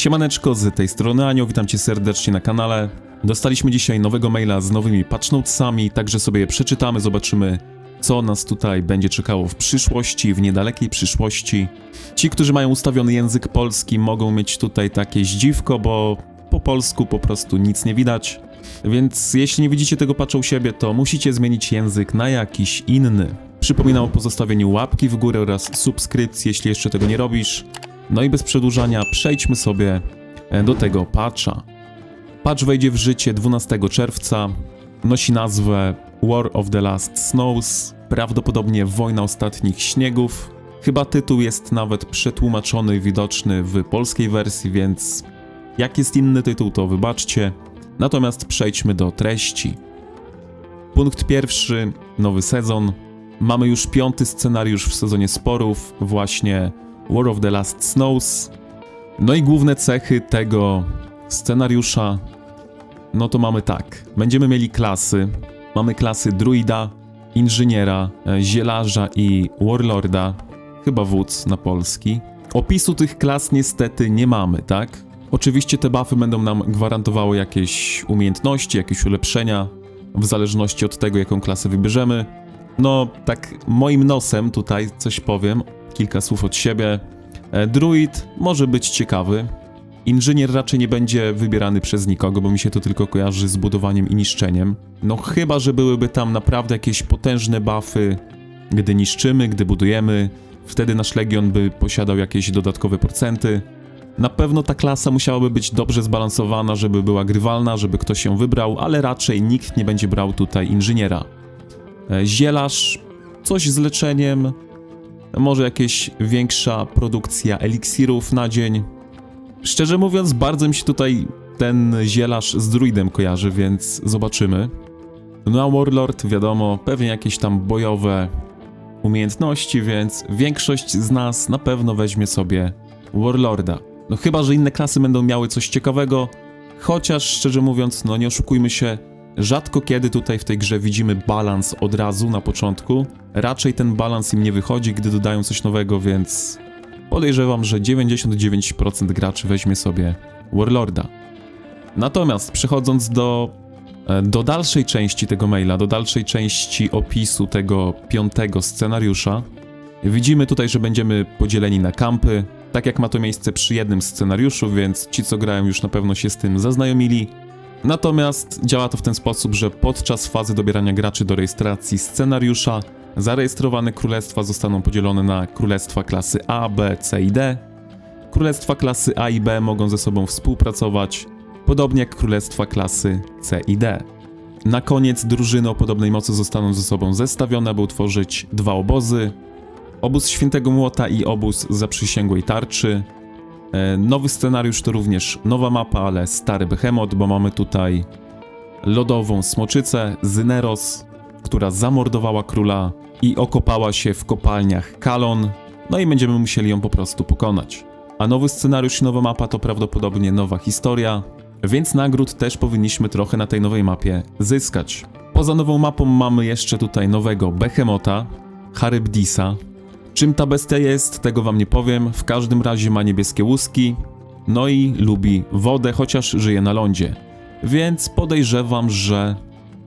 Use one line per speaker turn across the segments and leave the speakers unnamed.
Siemaneczko, z tej strony Anio, witam cię serdecznie na kanale. Dostaliśmy dzisiaj nowego maila z nowymi patch notesami, także sobie je przeczytamy, zobaczymy co nas tutaj będzie czekało w przyszłości, w niedalekiej przyszłości. Ci, którzy mają ustawiony język polski mogą mieć tutaj takie zdziwko, bo po polsku po prostu nic nie widać. Więc jeśli nie widzicie tego patcha u siebie, to musicie zmienić język na jakiś inny. Przypominam o pozostawieniu łapki w górę oraz subskrypcji, jeśli jeszcze tego nie robisz. No i bez przedłużania przejdźmy sobie e, do tego patcha. Patch wejdzie w życie 12 czerwca. Nosi nazwę War of the Last Snows, prawdopodobnie Wojna Ostatnich Śniegów. Chyba tytuł jest nawet przetłumaczony i widoczny w polskiej wersji, więc jak jest inny tytuł, to wybaczcie. Natomiast przejdźmy do treści. Punkt pierwszy, nowy sezon. Mamy już piąty scenariusz w sezonie sporów, właśnie War of the Last Snows. No i główne cechy tego scenariusza, no to mamy tak. Będziemy mieli klasy. Mamy klasy druida, inżyniera, e, zielarza i warlorda. Chyba wódz na polski. Opisu tych klas niestety nie mamy, tak? Oczywiście te buffy będą nam gwarantowały jakieś umiejętności, jakieś ulepszenia, w zależności od tego, jaką klasę wybierzemy. No, tak moim nosem tutaj coś powiem, kilka słów od siebie. E, Druid może być ciekawy. Inżynier raczej nie będzie wybierany przez nikogo, bo mi się to tylko kojarzy z budowaniem i niszczeniem. No chyba, że byłyby tam naprawdę jakieś potężne buffy, gdy niszczymy, gdy budujemy. Wtedy nasz legion by posiadał jakieś dodatkowe procenty. Na pewno ta klasa musiałaby być dobrze zbalansowana, żeby była grywalna, żeby ktoś ją wybrał, ale raczej nikt nie będzie brał tutaj inżyniera. E, Zielarz, coś z leczeniem, może jakieś większa produkcja eliksirów na dzień. Szczerze mówiąc, bardzo mi się tutaj ten zielarz z druidem kojarzy, więc zobaczymy. No a Warlord, wiadomo, pewnie jakieś tam bojowe umiejętności, więc większość z nas na pewno weźmie sobie Warlorda. No chyba, że inne klasy będą miały coś ciekawego, chociaż szczerze mówiąc, no nie oszukujmy się, rzadko kiedy tutaj w tej grze widzimy balans od razu na początku. Raczej ten balans im nie wychodzi, gdy dodają coś nowego, więc podejrzewam, że 99% graczy weźmie sobie Warlorda. Natomiast przechodząc do, e, do dalszej części tego maila, do dalszej części opisu tego piątego scenariusza, widzimy tutaj, że będziemy podzieleni na kampy, tak jak ma to miejsce przy jednym scenariuszu, więc ci, co grają, już na pewno się z tym zaznajomili. Natomiast działa to w ten sposób, że podczas fazy dobierania graczy do rejestracji scenariusza zarejestrowane królestwa zostaną podzielone na królestwa klasy A, B, C i D. Królestwa klasy A i B mogą ze sobą współpracować, podobnie jak królestwa klasy C i D. Na koniec drużyny o podobnej mocy zostaną ze sobą zestawione, aby utworzyć dwa obozy. Obóz Świętego Młota i obóz Zaprzysięgłej Tarczy. E, Nowy scenariusz to również nowa mapa, ale stary behemoth, bo mamy tutaj lodową smoczycę Zyneros, która zamordowała króla i okopała się w kopalniach Kalon, no i będziemy musieli ją po prostu pokonać. A nowy scenariusz i nowa mapa to prawdopodobnie nowa historia, więc nagród też powinniśmy trochę na tej nowej mapie zyskać. Poza nową mapą mamy jeszcze tutaj nowego Behemota, Charybdisa. Czym ta bestia jest, tego wam nie powiem, w każdym razie ma niebieskie łuski, no i lubi wodę, chociaż żyje na lądzie. Więc podejrzewam, że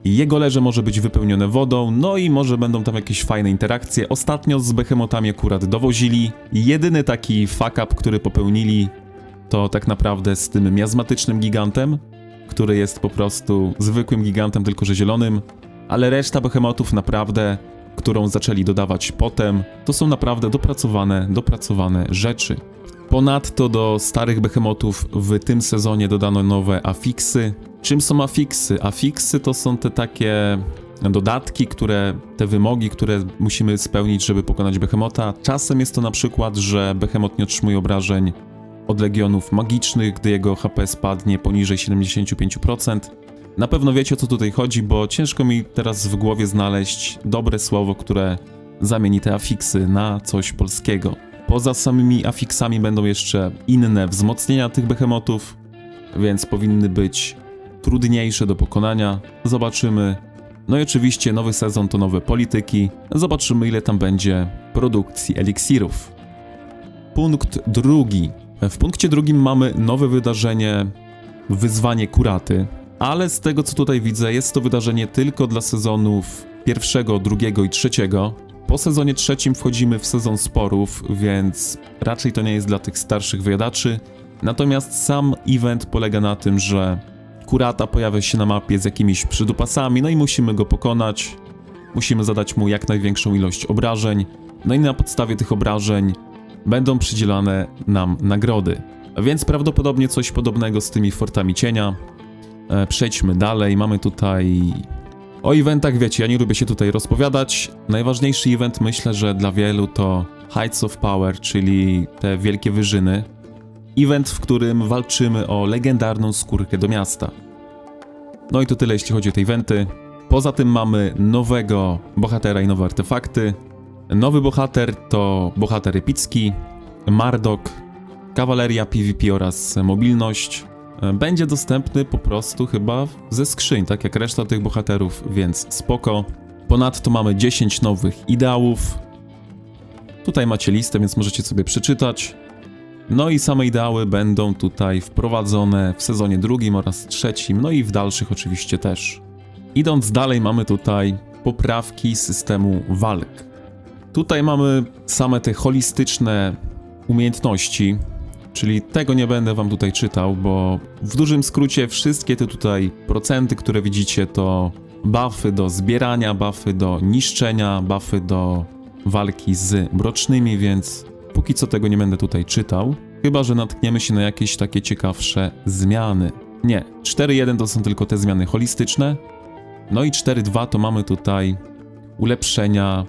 jego leże może być wypełnione wodą, no i może będą tam jakieś fajne interakcje. Ostatnio z behemotami akurat dowozili. Jedyny taki fuck up, który popełnili, to tak naprawdę z tym miazmatycznym gigantem, który jest po prostu zwykłym gigantem, tylko że zielonym. Ale reszta behemotów naprawdę, którą zaczęli dodawać potem, to są naprawdę dopracowane, dopracowane rzeczy. Ponadto do starych behemotów w tym sezonie dodano nowe afiksy. Czym są afiksy? Afiksy to są te takie dodatki, które, te wymogi, które musimy spełnić, żeby pokonać behemota. Czasem jest to na przykład, że behemot nie otrzymuje obrażeń od legionów magicznych, gdy jego HP spadnie poniżej 75%. Na pewno wiecie o co tutaj chodzi, bo ciężko mi teraz w głowie znaleźć dobre słowo, które zamieni te afiksy na coś polskiego. Poza samymi afiksami będą jeszcze inne wzmocnienia tych behemotów, więc powinny być trudniejsze do pokonania. Zobaczymy. No i oczywiście nowy sezon to nowe polityki. Zobaczymy ile tam będzie produkcji eliksirów. Punkt drugi. W punkcie drugim mamy nowe wydarzenie Wyzwanie Kuraty, ale z tego co tutaj widzę, jest to wydarzenie tylko dla sezonów pierwszego, drugiego i trzeciego. Po sezonie trzecim wchodzimy w sezon sporów, więc raczej to nie jest dla tych starszych wyjadaczy. Natomiast sam event polega na tym, że kurata pojawia się na mapie z jakimiś przydupasami, no i musimy go pokonać. Musimy zadać mu jak największą ilość obrażeń, no i na podstawie tych obrażeń będą przydzielane nam nagrody. Więc prawdopodobnie coś podobnego z tymi fortami cienia. E, Przejdźmy dalej. Mamy tutaj. O eventach wiecie, ja nie lubię się tutaj rozpowiadać. Najważniejszy event myślę, że dla wielu to Heights of Power, czyli te wielkie wyżyny. Event, w którym walczymy o legendarną skórkę do miasta. No i to tyle, jeśli chodzi o te eventy. Poza tym mamy nowego bohatera i nowe artefakty. Nowy bohater to bohater epicki, Mardok, kawaleria PvP oraz mobilność. E, Będzie dostępny po prostu chyba ze skrzyń, tak jak reszta tych bohaterów, więc spoko. Ponadto mamy 10 nowych ideałów. Tutaj macie listę, więc możecie sobie przeczytać. No i same ideały będą tutaj wprowadzone w sezonie drugim oraz trzecim, no i w dalszych oczywiście też. Idąc dalej, mamy tutaj poprawki systemu walk. Tutaj mamy same te holistyczne umiejętności, czyli tego nie będę wam tutaj czytał, bo w dużym skrócie wszystkie te tutaj procenty, które widzicie, to buffy do zbierania, buffy do niszczenia, buffy do walki z mrocznymi, więc póki co tego nie będę tutaj czytał. Chyba, że natkniemy się na jakieś takie ciekawsze zmiany. Nie, 4.1 to są tylko te zmiany holistyczne. No i 4.2 to mamy tutaj ulepszenia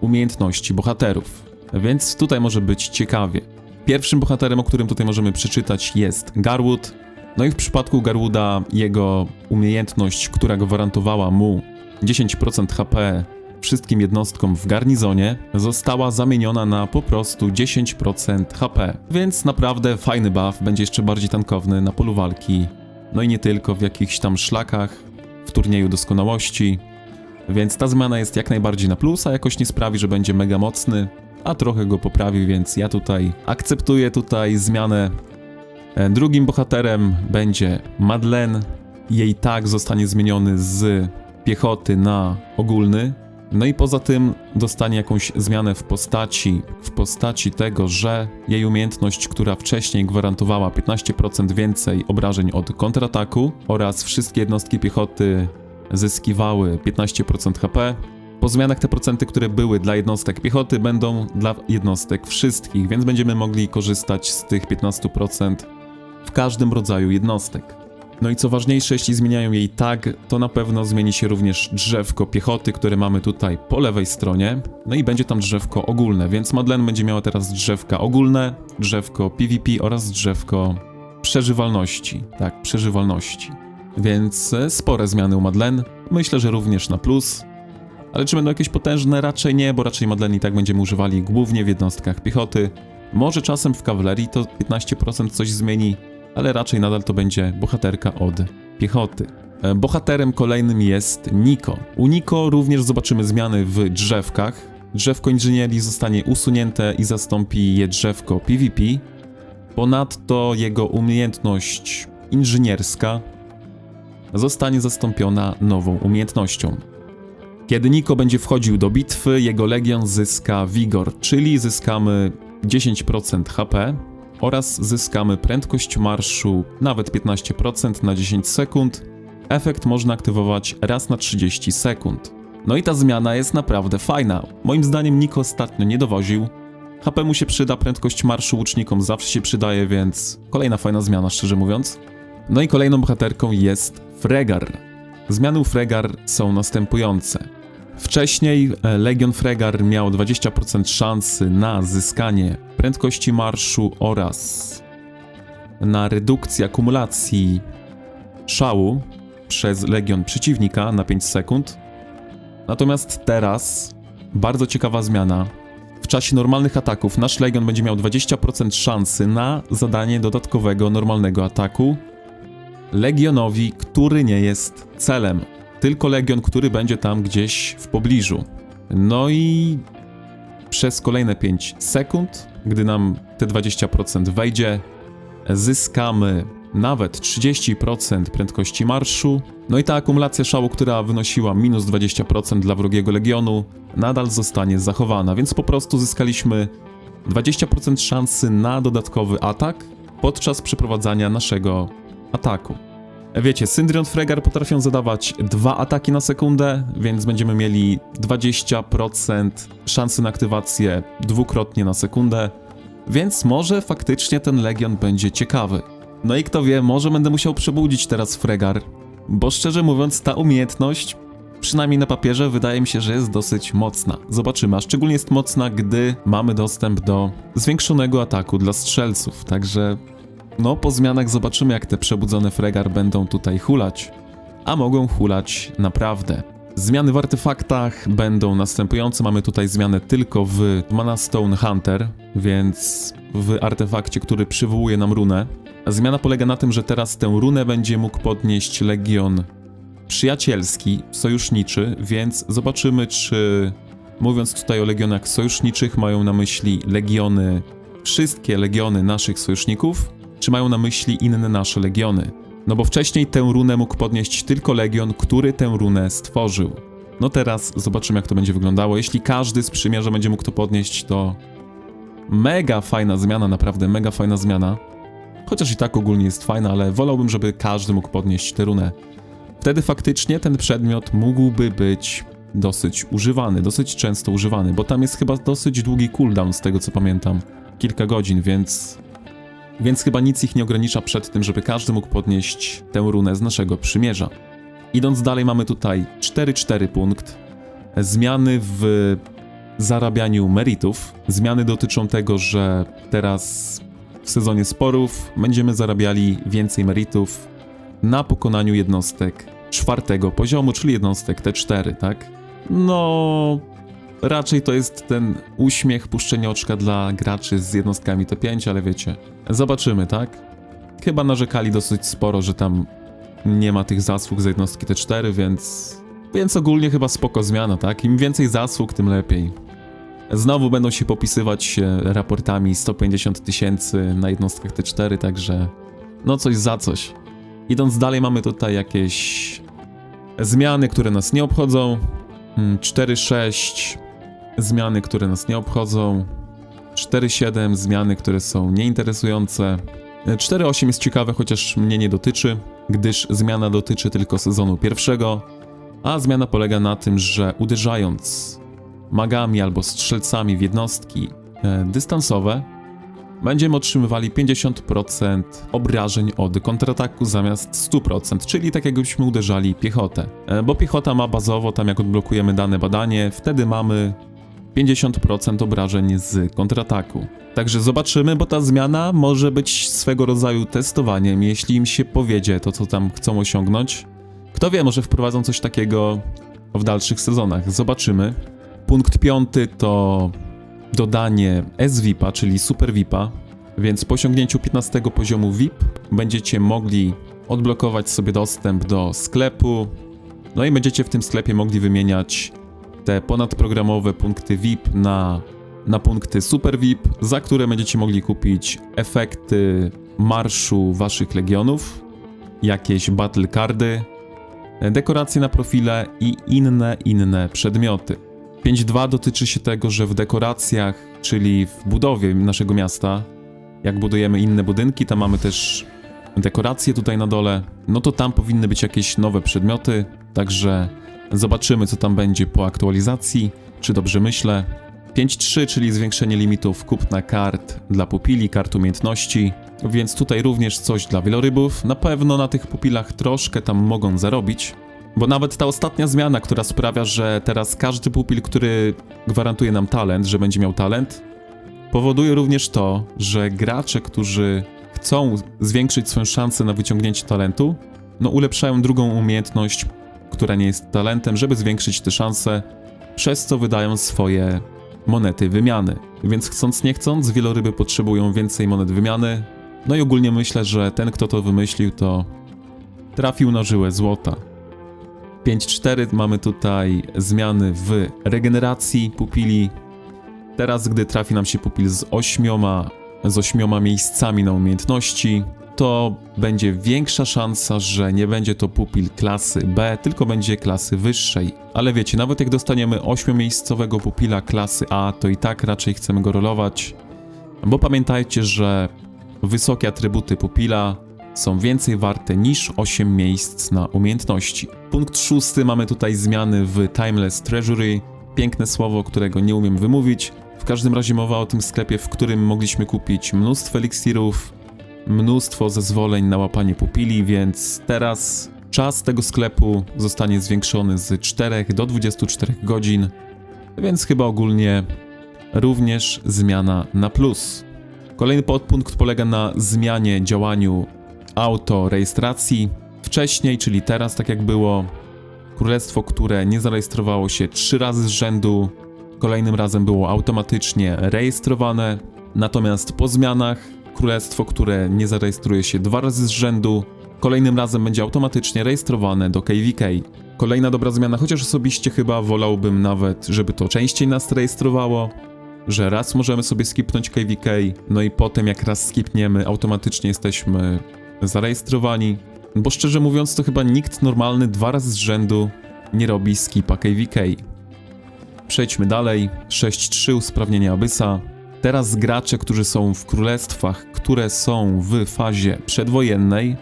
umiejętności bohaterów. Więc tutaj może być ciekawie. Pierwszym bohaterem, o którym tutaj możemy przeczytać, jest Garwood. No i w przypadku Garwooda jego umiejętność, która gwarantowała mu 10% HP wszystkim jednostkom w garnizonie, została zamieniona na po prostu 10% HP. Więc naprawdę fajny buff, będzie jeszcze bardziej tankowny na polu walki. No i nie tylko w jakichś tam szlakach, w turnieju doskonałości. Więc ta zmiana jest jak najbardziej na plus, a jakoś nie sprawi, że będzie mega mocny, a trochę go poprawi, więc ja tutaj akceptuję tutaj zmianę. E, Drugim bohaterem będzie Madeleine. Jej tag zostanie zmieniony z piechoty na ogólny. No i poza tym dostanie jakąś zmianę w postaci, w postaci tego, że jej umiejętność, która wcześniej gwarantowała 15% więcej obrażeń od kontrataku oraz wszystkie jednostki piechoty zyskiwały 15% HP. Po zmianach te procenty, które były dla jednostek piechoty, będą dla jednostek wszystkich, więc będziemy mogli korzystać z tych 15% w każdym rodzaju jednostek. No i co ważniejsze, jeśli zmieniają jej tag, to na pewno zmieni się również drzewko piechoty, które mamy tutaj po lewej stronie. No i będzie tam drzewko ogólne, więc Madeleine będzie miała teraz drzewka ogólne, drzewko PvP oraz drzewko przeżywalności. Tak, przeżywalności. Więc e, spore zmiany u Madeleine. Myślę, że również na plus. Ale czy będą jakieś potężne? Raczej nie, bo raczej Madeleine i tak będziemy używali głównie w jednostkach piechoty. Może czasem w kawalerii to 15% coś zmieni, ale raczej nadal to będzie bohaterka od piechoty. E, Bohaterem kolejnym jest Niko. U Niko również zobaczymy zmiany w drzewkach. Drzewko inżynierii zostanie usunięte i zastąpi je drzewko PvP. Ponadto jego umiejętność inżynierska zostanie zastąpiona nową umiejętnością. Kiedy Niko będzie wchodził do bitwy, jego legion zyska Vigor, czyli zyskamy 10% HP oraz zyskamy prędkość marszu nawet 15% na 10 sekund. Efekt można aktywować raz na 30 sekund. No i ta zmiana jest naprawdę fajna. Moim zdaniem Niko ostatnio nie dowoził. HP mu się przyda, prędkość marszu łucznikom zawsze się przydaje, więc kolejna fajna zmiana, szczerze mówiąc. No i kolejną bohaterką jest Fregar. Zmiany u Fregar są następujące. Wcześniej e, Legion Fregar miał 20% szansy na zyskanie prędkości marszu oraz na redukcję akumulacji szału przez Legion przeciwnika na 5 sekund. Natomiast teraz bardzo ciekawa zmiana. W czasie normalnych ataków nasz Legion będzie miał 20% szansy na zadanie dodatkowego normalnego ataku legionowi, który nie jest celem, tylko legion, który będzie tam gdzieś w pobliżu. No i przez kolejne 5 sekund, gdy nam te 20% wejdzie, zyskamy nawet 30% prędkości marszu. No i ta akumulacja szału, która wynosiła minus 20% dla wrogiego legionu, nadal zostanie zachowana, więc po prostu zyskaliśmy 20% szansy na dodatkowy atak podczas przeprowadzania naszego ataku. Wiecie, Syndrion Fregar potrafią zadawać dwa ataki na sekundę, więc będziemy mieli 20% szansy na aktywację dwukrotnie na sekundę, więc może faktycznie ten Legion będzie ciekawy. No i kto wie, może będę musiał przebudzić teraz Fregar, bo szczerze mówiąc ta umiejętność, przynajmniej na papierze, wydaje mi się, że jest dosyć mocna. Zobaczymy, a szczególnie jest mocna, gdy mamy dostęp do zwiększonego ataku dla strzelców, także no po zmianach zobaczymy jak te przebudzone Fregar będą tutaj hulać, a mogą hulać naprawdę. Zmiany w artefaktach będą następujące. Mamy tutaj zmianę tylko w Mana Stone Hunter, więc w artefakcie, który przywołuje nam runę. Zmiana polega na tym, że teraz tę runę będzie mógł podnieść Legion przyjacielski, sojuszniczy, więc zobaczymy, czy mówiąc tutaj o legionach sojuszniczych, mają na myśli legiony, wszystkie legiony naszych sojuszników, czy mają na myśli inne nasze legiony. No bo wcześniej tę runę mógł podnieść tylko legion, który tę runę stworzył. No teraz zobaczymy, jak to będzie wyglądało. Jeśli każdy z przymierza będzie mógł to podnieść, to mega fajna zmiana, naprawdę mega fajna zmiana. Chociaż i tak ogólnie jest fajna, ale wolałbym, żeby każdy mógł podnieść tę runę. Wtedy faktycznie ten przedmiot mógłby być dosyć używany, dosyć często używany, bo tam jest chyba dosyć długi cooldown z tego co pamiętam. Kilka godzin, więc więc chyba nic ich nie ogranicza przed tym, żeby każdy mógł podnieść tę runę z naszego przymierza. Idąc dalej, mamy tutaj 4-4 punkt. Zmiany w zarabianiu meritów. Zmiany dotyczą tego, że teraz w sezonie sporów będziemy zarabiali więcej meritów na pokonaniu jednostek czwartego poziomu, czyli jednostek T4, tak? No, Raczej to jest ten uśmiech, puszczenie oczka dla graczy z jednostkami T5, ale wiecie, zobaczymy, tak? Chyba narzekali dosyć sporo, że tam nie ma tych zasług za jednostki T4, więc... Więc ogólnie chyba spoko zmiana, tak? Im więcej zasług, tym lepiej. Znowu będą się popisywać raportami 150 tysięcy na jednostkach T4, także... No coś za coś. Idąc dalej mamy tutaj jakieś zmiany, które nas nie obchodzą. 4-6 hmm, zmiany, które nas nie obchodzą. 4.7 zmiany, które są nieinteresujące. 4.8 jest ciekawe, chociaż mnie nie dotyczy, gdyż zmiana dotyczy tylko sezonu pierwszego, a zmiana polega na tym, że uderzając magami albo strzelcami w jednostki e, dystansowe, będziemy otrzymywali 50% obrażeń od kontrataku zamiast 100%, czyli tak jakbyśmy uderzali piechotę. E, bo piechota ma bazowo, tam jak odblokujemy dane badanie, wtedy mamy 50% obrażeń z kontrataku. Także zobaczymy, bo ta zmiana może być swego rodzaju testowaniem, jeśli im się powiedzie to, co tam chcą osiągnąć. Kto wie, może wprowadzą coś takiego w dalszych sezonach. Zobaczymy. Punkt piąty to dodanie SVIP-a, czyli Super VIP-a, więc po osiągnięciu 15 poziomu VIP będziecie mogli odblokować sobie dostęp do sklepu, no i będziecie w tym sklepie mogli wymieniać te ponadprogramowe punkty VIP na, na punkty Super VIP, za które będziecie mogli kupić efekty marszu waszych legionów, jakieś battle cardy, dekoracje na profile i inne, inne przedmioty. 5.2 dotyczy się tego, że w dekoracjach, czyli w budowie naszego miasta, jak budujemy inne budynki, tam mamy też dekoracje tutaj na dole, no to tam powinny być jakieś nowe przedmioty, także Zobaczymy, co tam będzie po aktualizacji, czy dobrze myślę. 5.3, czyli zwiększenie limitów kupna kart dla pupili, kart umiejętności, więc tutaj również coś dla wielorybów. Na pewno na tych pupilach troszkę tam mogą zarobić, bo nawet ta ostatnia zmiana, która sprawia, że teraz każdy pupil, który gwarantuje nam talent, że będzie miał talent, powoduje również to, że gracze, którzy chcą zwiększyć swoją szansę na wyciągnięcie talentu, no ulepszają drugą umiejętność która nie jest talentem, żeby zwiększyć te szanse, przez co wydają swoje monety wymiany. Więc chcąc nie chcąc, wieloryby potrzebują więcej monet wymiany. No i ogólnie myślę, że ten, kto to wymyślił, to trafił na żyłę złota. 5.4 mamy tutaj zmiany w regeneracji pupili. Teraz, gdy trafi nam się pupil z ośmioma, z ośmioma miejscami na umiejętności, to będzie większa szansa, że nie będzie to pupil klasy B, tylko będzie klasy wyższej. Ale wiecie, nawet jak dostaniemy ośmiomiejscowego pupila klasy A, to i tak raczej chcemy go rolować, bo pamiętajcie, że wysokie atrybuty pupila są więcej warte niż 8 miejsc na umiejętności. Punkt szósty, mamy tutaj zmiany w Timeless Treasury, piękne słowo, którego nie umiem wymówić. W każdym razie mowa o tym sklepie, w którym mogliśmy kupić mnóstwo eliksirów, mnóstwo zezwoleń na łapanie pupili, więc teraz czas tego sklepu zostanie zwiększony z 4 do 24 godzin, więc chyba ogólnie również zmiana na plus. Kolejny podpunkt polega na zmianie działaniu autorejestracji. Wcześniej, czyli teraz, tak jak było, królestwo, które nie zarejestrowało się trzy razy z rzędu, kolejnym razem było automatycznie rejestrowane. Natomiast po zmianach, królestwo, które nie zarejestruje się dwa razy z rzędu, kolejnym razem będzie automatycznie rejestrowane do KVK. Kolejna dobra zmiana, chociaż osobiście chyba wolałbym nawet, żeby to częściej nas rejestrowało, że raz możemy sobie skipnąć KVK, no i potem jak raz skipniemy, automatycznie jesteśmy zarejestrowani. Bo szczerze mówiąc, to chyba nikt normalny dwa razy z rzędu nie robi skipa KVK. Przejdźmy dalej. 6.3 usprawnienie Abyssa. Teraz gracze, którzy są w królestwach, które są w fazie przedwojennej,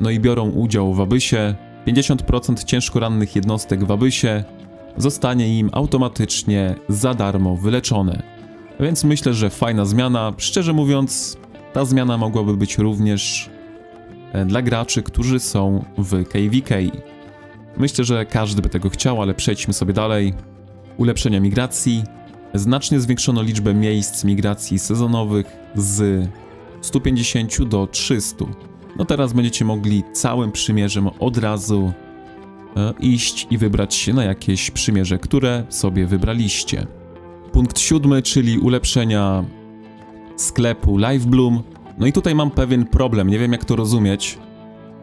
no i biorą udział w Abysie, 50% ciężko rannych jednostek w Abysie zostanie im automatycznie za darmo wyleczone. Więc myślę, że fajna zmiana. Szczerze mówiąc, ta zmiana mogłaby być również e, dla graczy, którzy są w KVK. Myślę, że każdy by tego chciał, ale przejdźmy sobie dalej. Ulepszenia migracji. Znacznie zwiększono liczbę miejsc migracji sezonowych z 150 do 300. No teraz będziecie mogli całym przymierzem od razu e, iść i wybrać się na jakieś przymierze, które sobie wybraliście. Punkt siódmy, czyli ulepszenia sklepu LiveBloom. No i tutaj mam pewien problem, nie wiem jak to rozumieć.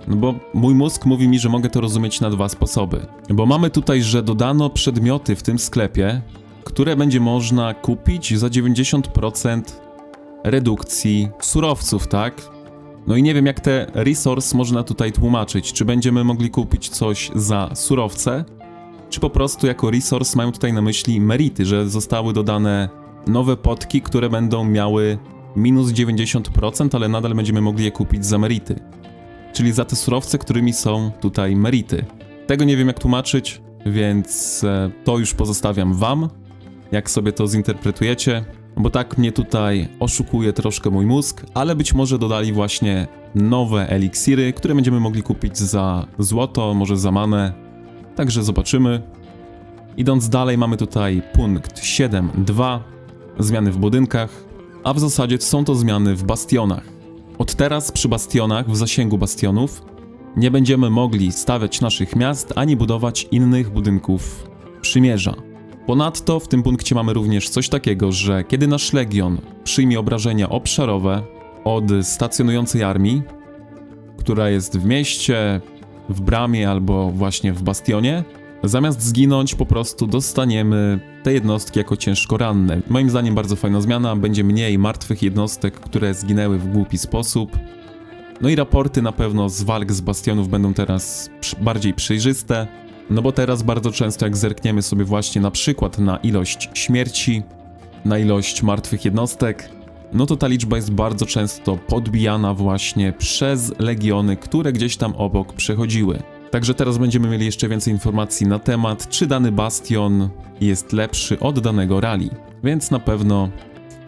No bo mój mózg mówi mi, że mogę to rozumieć na dwa sposoby. Bo mamy tutaj, że dodano przedmioty w tym sklepie, które będzie można kupić za 90% redukcji surowców, tak? No i nie wiem, jak te resource można tutaj tłumaczyć. Czy będziemy mogli kupić coś za surowce, czy po prostu jako resource mają tutaj na myśli merity, że zostały dodane nowe potki, które będą miały minus 90%, ale nadal będziemy mogli je kupić za merity. Czyli za te surowce, którymi są tutaj merity. Tego nie wiem jak tłumaczyć, więc e, to już pozostawiam wam, jak sobie to zinterpretujecie, bo tak mnie tutaj oszukuje troszkę mój mózg, ale być może dodali właśnie nowe eliksiry, które będziemy mogli kupić za złoto, może za manę, Także zobaczymy. Idąc dalej, mamy tutaj punkt 7.2 zmiany w budynkach, a w zasadzie są to zmiany w bastionach. Od teraz przy bastionach, w zasięgu bastionów, nie będziemy mogli stawiać naszych miast ani budować innych budynków przymierza. Ponadto w tym punkcie mamy również coś takiego, że kiedy nasz legion przyjmie obrażenia obszarowe od stacjonującej armii, która jest w mieście, w bramie albo właśnie w bastionie, zamiast zginąć po prostu dostaniemy te jednostki jako ciężko ranne. Moim zdaniem bardzo fajna zmiana, będzie mniej martwych jednostek, które zginęły w głupi sposób. No i raporty na pewno z walk z bastionów będą teraz bardziej przejrzyste, no bo teraz bardzo często jak zerkniemy sobie właśnie na przykład na ilość śmierci, na ilość martwych jednostek, no to ta liczba jest bardzo często podbijana właśnie przez legiony, które gdzieś tam obok przechodziły. Także teraz będziemy mieli jeszcze więcej informacji na temat, czy dany bastion jest lepszy od danego rally. Więc na pewno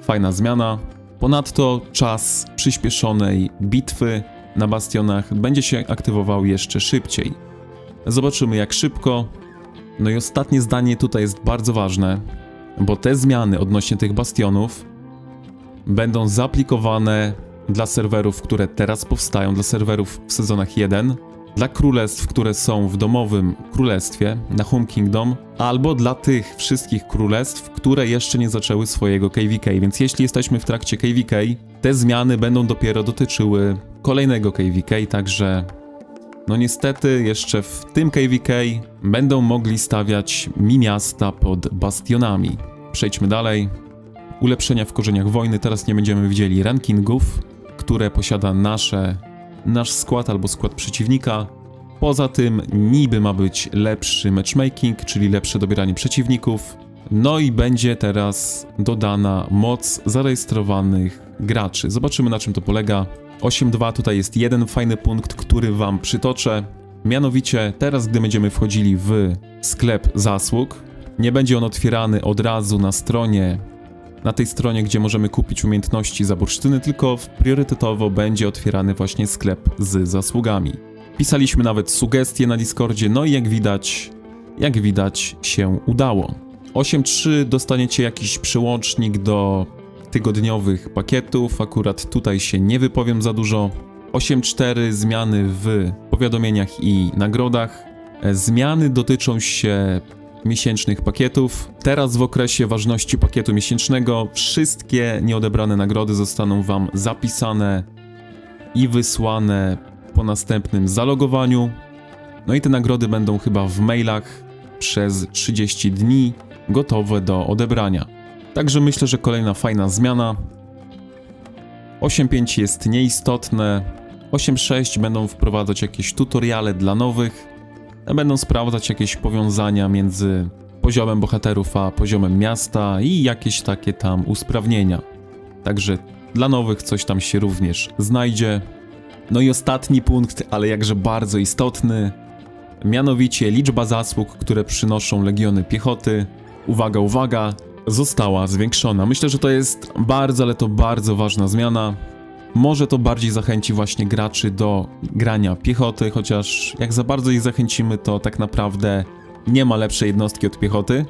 fajna zmiana. Ponadto czas przyspieszonej bitwy na bastionach będzie się aktywował jeszcze szybciej. Zobaczymy jak szybko. No i ostatnie zdanie tutaj jest bardzo ważne, bo te zmiany odnośnie tych bastionów będą zaaplikowane dla serwerów, które teraz powstają, dla serwerów w sezonach 1, dla królestw, które są w domowym królestwie, na Home Kingdom, albo dla tych wszystkich królestw, które jeszcze nie zaczęły swojego KVK. Więc jeśli jesteśmy w trakcie KVK, te zmiany będą dopiero dotyczyły kolejnego KVK, także no niestety jeszcze w tym KVK będą mogli stawiać mi miasta pod bastionami. Przejdźmy dalej. ulepszenia w korzeniach wojny. Teraz nie będziemy widzieli rankingów, które posiada nasze, nasz skład albo skład przeciwnika. Poza tym niby ma być lepszy matchmaking, czyli lepsze dobieranie przeciwników. No i będzie teraz dodana moc zarejestrowanych graczy. Zobaczymy na czym to polega. 8.2 tutaj jest jeden fajny punkt, który wam przytoczę. Mianowicie teraz, gdy będziemy wchodzili w sklep zasług, nie będzie on otwierany od razu na stronie, na tej stronie, gdzie możemy kupić umiejętności za bursztyny, tylko priorytetowo będzie otwierany właśnie sklep z zasługami. Pisaliśmy nawet sugestie na Discordzie, no i jak widać, jak widać się udało. 8.3 dostaniecie jakiś przełącznik do tygodniowych pakietów, akurat tutaj się nie wypowiem za dużo. 8.4 zmiany w powiadomieniach i nagrodach. E, Zmiany dotyczą się miesięcznych pakietów. Teraz w okresie ważności pakietu miesięcznego wszystkie nieodebrane nagrody zostaną Wam zapisane i wysłane po następnym zalogowaniu. No i te nagrody będą chyba w mailach przez 30 dni gotowe do odebrania. Także myślę, że kolejna fajna zmiana. 8.5 jest nieistotne. 8.6 będą wprowadzać jakieś tutoriale dla nowych. Będą sprawdzać jakieś powiązania między poziomem bohaterów a poziomem miasta i jakieś takie tam usprawnienia. Także dla nowych coś tam się również znajdzie. No i ostatni punkt, ale jakże bardzo istotny. Mianowicie liczba zasług, które przynoszą legiony piechoty. Uwaga, uwaga, została zwiększona. Myślę, że to jest bardzo, ale to bardzo ważna zmiana. Może to bardziej zachęci właśnie graczy do grania piechoty, chociaż jak za bardzo ich zachęcimy, to tak naprawdę nie ma lepszej jednostki od piechoty.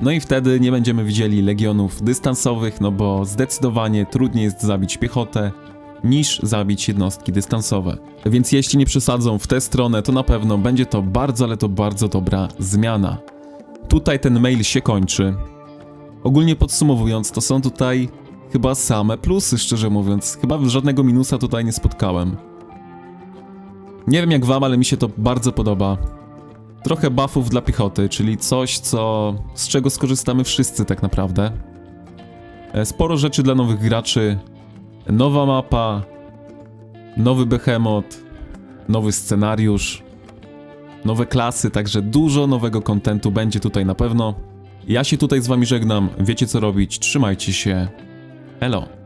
No i wtedy nie będziemy widzieli legionów dystansowych, no bo zdecydowanie trudniej jest zabić piechotę niż zabić jednostki dystansowe. Więc jeśli nie przesadzą w tę stronę, to na pewno będzie to bardzo, ale to bardzo dobra zmiana. Tutaj ten mail się kończy. Ogólnie podsumowując, to są tutaj chyba same plusy, szczerze mówiąc. Chyba żadnego minusa tutaj nie spotkałem. Nie wiem jak wam, ale mi się to bardzo podoba. Trochę buffów dla piechoty, czyli coś, co z czego skorzystamy wszyscy tak naprawdę. E, Sporo rzeczy dla nowych graczy. Nowa mapa, nowy behemoth, nowy scenariusz, nowe klasy, także dużo nowego kontentu będzie tutaj na pewno. Ja się tutaj z wami żegnam, wiecie co robić, trzymajcie się. Elo.